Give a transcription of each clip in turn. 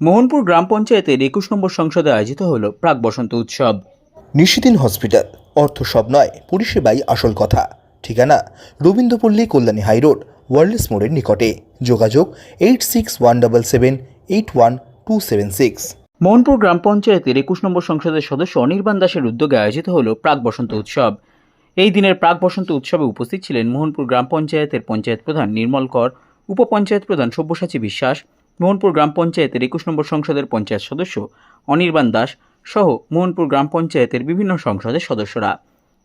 মোহনপুর গ্রাম পঞ্চায়েতের একুশ নম্বর সংসদে আয়োজিত হল প্রাক বসন্ত উৎসব। নিশিদিন হসপিটাল। অর্থ সব নয় পরিষেবাই আসল কথা। ঠিকানা রবীন্দ্রপল্লী কল্যাণী হাইরোড ওয়ার্ল্ডস মোড়ের নিকটে। যোগাযোগ eight six one double seven eight one two seven six. Mohanpur গ্রাম পঞ্চায়েতের একুশ নম্বর সংসদের সদস্য অনির্বাণ দাসের উদ্যোগে আয়োজিত হল প্রাক বসন্ত উৎসব। এই দিনের প্রাক বসন্ত উৎসবে উপস্থিত ছিলেন মোহনপুর গ্রাম পঞ্চায়েতের পঞ্চায়েত প্রধান নির্মল কর উপপঞ্চায়েত প্রধান সব্যসাচী বিশ্বাস মোহনপুর গ্রাম পঞ্চায়েতের একুশ নম্বর সংসদের পঞ্চায়েত সদস্য অনির্বাণ দাস সহ মোহনপুর গ্রাম পঞ্চায়েতের বিভিন্ন সংসদের সদস্যরা।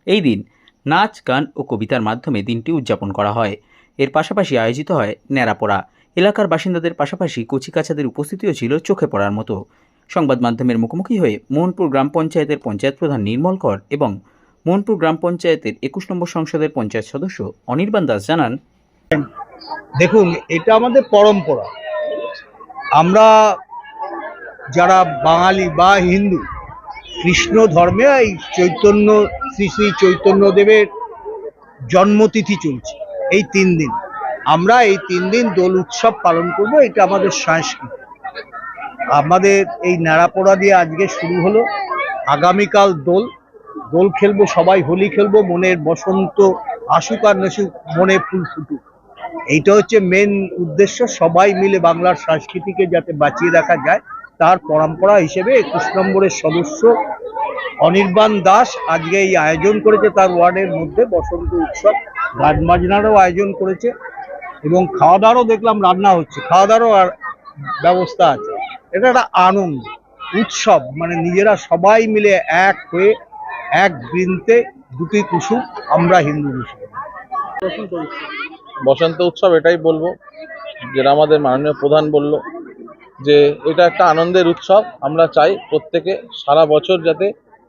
এই দিন নাচ, গান ও কবিতার মাধ্যমে দিনটি উদযাপন করা হয়। এর পাশাপাশি আয়োজিত হয় ন্যাড়াপোড়া। এলাকার বাসিন্দাদের পাশাপাশি কচিকাচাদের উপস্থিতিও ছিল চোখে পড়ার মতো। সংবাদ মাধ্যমের মুখোমুখি হয়ে মোহনপুর গ্রাম পঞ্চায়েতের পঞ্চায়েত প্রধান নির্মল কর এবং মোহনপুর গ্রাম পঞ্চায়েতের একুশ নম্বর সংসদের পঞ্চায়েত সদস্য অনির্বাণ দাস জানান, দেখুন, এটা আমাদের পরম্পরা। আমরা যারা বাঙালি বা হিন্দু, কৃষ্ণ ধর্মে এই চৈতন্য, শ্রী শ্রী চৈতন্যদেবের জন্মতিথি চলছে এই তিন দিন। আমরা এই তিন দিন দোল উৎসব পালন করব, এটা আমাদের সংস্কৃতি। আমাদের এই ন্যাড়াপোড়া দিয়ে আজকে শুরু হলো। আগামীকাল দোল। দোল খেলব, সবাই হোলি খেলব, মনের বসন্ত আসুক আর নাসুক মনে ফুল ফুটুক। এইটা হচ্ছে মেন উদ্দেশ্য। সবাই মিলে বাংলার সংস্কৃতিকে যাতে বাঁচিয়ে রাখা যায়, তার পরম্পরা হিসেবে একুশ নম্বরের সদস্য অনির্বাণ দাস আজকে এই আয়োজন করেছে, তার ওয়ার্ডের মধ্যে বসন্ত উৎসব। গান বাজনারও আয়োজন করেছে এবং খাওয়া দাওয়ারও দেখলাম রান্না হচ্ছে। খাওয়া দাওয়ারও আর ব্যবস্থা আছে। এটা একটা আনন্দ, উৎসব মানে নিজেরা সবাই মিলে এক হয়ে, এক বৃন্তে দুটি কুসুম, আমরা হিন্দু মুসলিম। বসন্ত উৎসব এটাই বলব যেটা আমাদের মাননীয় প্রধান বলল যে এটা একটা আনন্দের উৎসব। আমরা চাই প্রত্যেকে সারা বছর যাতে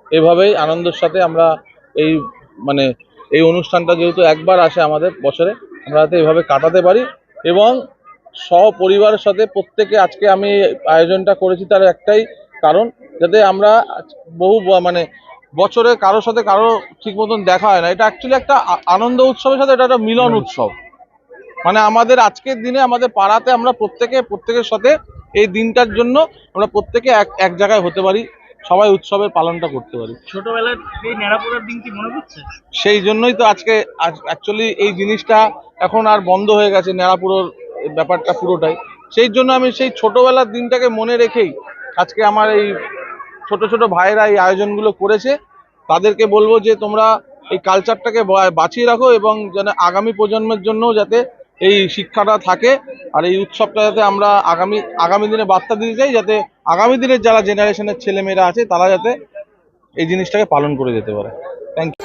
এভাবেই আনন্দের সাথে আমরা এই মানে এই অনুষ্ঠানটা যেহেতু একবার আসে আমাদের বছরে আমরা যাতে এভাবে কাটাতে পারি এবং সপরিবারের সাথে প্রত্যেকে আজকে আমি আয়োজনটা করেছি তার একটাই কারণ যাতে আমরা বহু মানে বছরে কারোর সাথে কারও ঠিক মতন দেখা হয় না। এটা অ্যাকচুয়ালি একটা আনন্দ উৎসবের সাথে এটা একটা মিলন। উৎসব। মানে আমাদের আজকের দিনে আমাদের পাড়াতে আমরা প্রত্যেকে প্রত্যেকের সাথে এই দিনটার জন্য আমরা প্রত্যেকে এক এক জায়গায় হতে পারি সবাই উৎসবের পালনটা করতে পারি। ছোটবেলার দিন কি মনে সেই জন্যই তো আজকে অ্যাকচুয়ালি এই জিনিসটা এখন আর বন্ধ হয়ে গেছে ন্যাড়াপুরোর ব্যাপারটা পুরোটাই। সেই জন্য আমি সেই ছোটবেলার দিনটাকে মনে রেখেই আজকে আমার এই ছোট ছোট ভাইয়েরা এই আয়োজনগুলো করেছে। তাদেরকে বলব যে তোমরা এই কালচারটাকে বাঁচিয়ে রাখো এবং যেন আগামী প্রজন্মের জন্য যাতে এই শিক্ষাটা থাকে আর এই উৎসবটা যাতে আমরা আগামী আগামী দিনে বার্তা দিতে চাই যাতে আগামী দিনের যারা জেনারেশনের ছেলেমেয়েরা আছে তারা যাতে এই জিনিসটাকে পালন করে যেতে পারে। থ্যাংক ইউ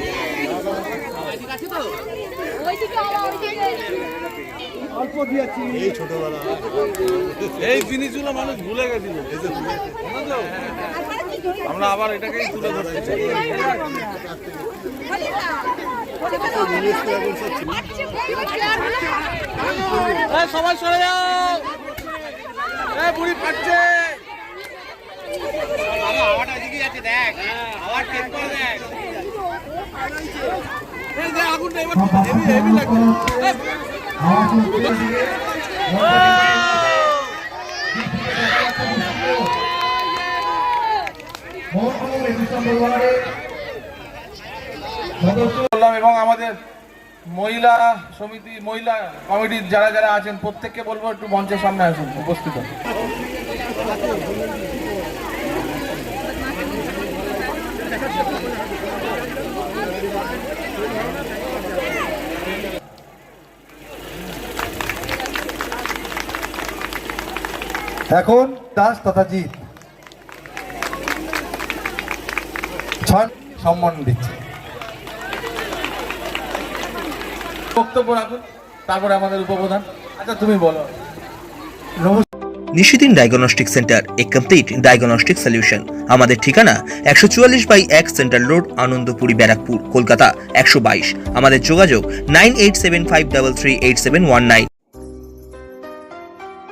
এই জিনিসগুলো মানুষ ভুলে গেছিল। আমরা আবার এটাকেই তুলে ধরতে চাই। সবাই সরে যাও। বুড়ি ফাটছে। এবার হেভি হেভি লাগছে এই, বললাম, এবং আমাদের মহিলা সমিতি, মহিলা কমিটির যারা যারা আছেন, প্রত্যেককে বলব, একটু মঞ্চের সামনে আসুন, উপস্থিত হন। এখন দাস তথা জিৎ। সম্মান দিচ্ছে। বক্তব্য রাখুন তারপরে আমাদের উপপ্রধান। আচ্ছা তুমি বলো। Nishidin diagnostic centre a complete diagnostic solution আমাদের ঠিকানা একশো চুয়াল্লিশ বাই এক সেন্ট্রাল রোড আনন্দপুরি ব্যারাকপুর কলকাতা একশো বাইশ। আমাদের যোগাযোগ nine eight seven five double three eight seven one nine.